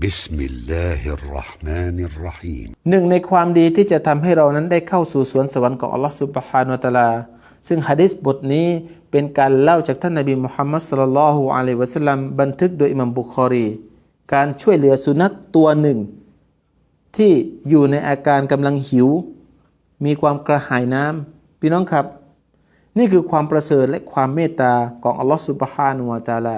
بسم الله الرحمن الرحيم หนึ่งในความดีที่จะทำให้เรานั้นได้เข้าสู่สวนสวรรค์ของอัลลอฮฺสุบฮานุวะตะอาลา ซึ่งฮะดิษบทนี้เป็นการเล่าจากท่านนบีมุฮัมมัดสลลัลลอฮุอะลัยฮิวะสัลลัมบันทึกโดยอิหมัมบุคอรี การช่วยเหลือสุนัขตัวหนึ่ง ที่อยู่ในอาการกำลังหิว มีความกระหายน้ำพี่น้องครับ นี่คือความประเสริฐและความเมตตาของอัลลอฮฺสุบฮานุวะตะอาลา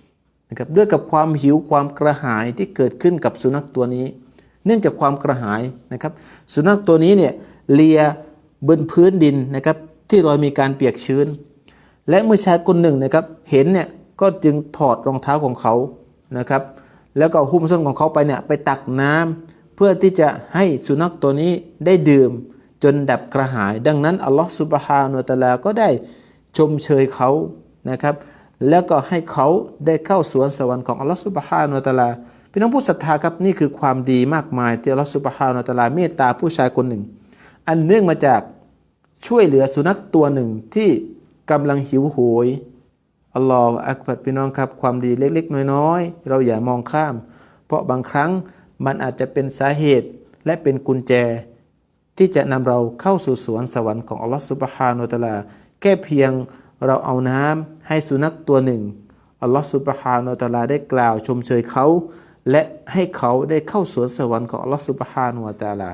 นะครับด้วยกับความหิวความกระหายที่เกิดขึ้นกับสุนัขตัวนี้ เนื่องจากความกระหายนะครับสุนัขตัวนี้เนี่ยเลียบนพื้นดินนะครับที่รอยมีการเปียกชื้น และเมื่อชายคนหนึ่งนะครับเห็นเนี่ยก็จึงถอดรองเท้าของเขานะครับแล้วก็หุ้มส้นของเขาไปเนี่ยไปตักน้ำเพื่อที่จะให้สุนัขตัวนี้ได้ดื่มจนดับกระหาย ดังนั้นอัลลอฮฺสุบฮานุตะอาลาก็ได้ชมเชยเขานะครับ แล้วก็ให้เขาได้เข้าสวนสวรรค์ของอัลลอฮฺสุบฮานุตะอาลาพี่น้องผู้ศรัทธาครับนี่คือความดีมากมายที่อัลลอฮฺสุบฮานุตะอาลาเมตตาผู้ชายคนหนึ่ง อันเนื่องมาจากช่วยเหลือสุนัขตัวหนึ่งที่กำลังหิวโหยอัลลอฮฺอักบัดพี่น้องครับความดีเล็กๆ น้อยๆ เราอย่ามองข้าม เพราะบางครั้งมันอาจจะเป็นสาเหตุและเป็นกุญแจ ที่จะนำเราเข้าสู่สวนสวรรค์ของอัลลอฮฺสุบฮานุตะอาลาแค่เพียง เราเอาน้ำให้สุนัขตัวหนึ่งอัลลอฮฺสุบฮานุวะตะอาลาได้กล่าวชมเชยเขา และให้เขาได้เข้าสวนสวรรค์ของอัลลอฮฺสุบฮานาวะตะอาลา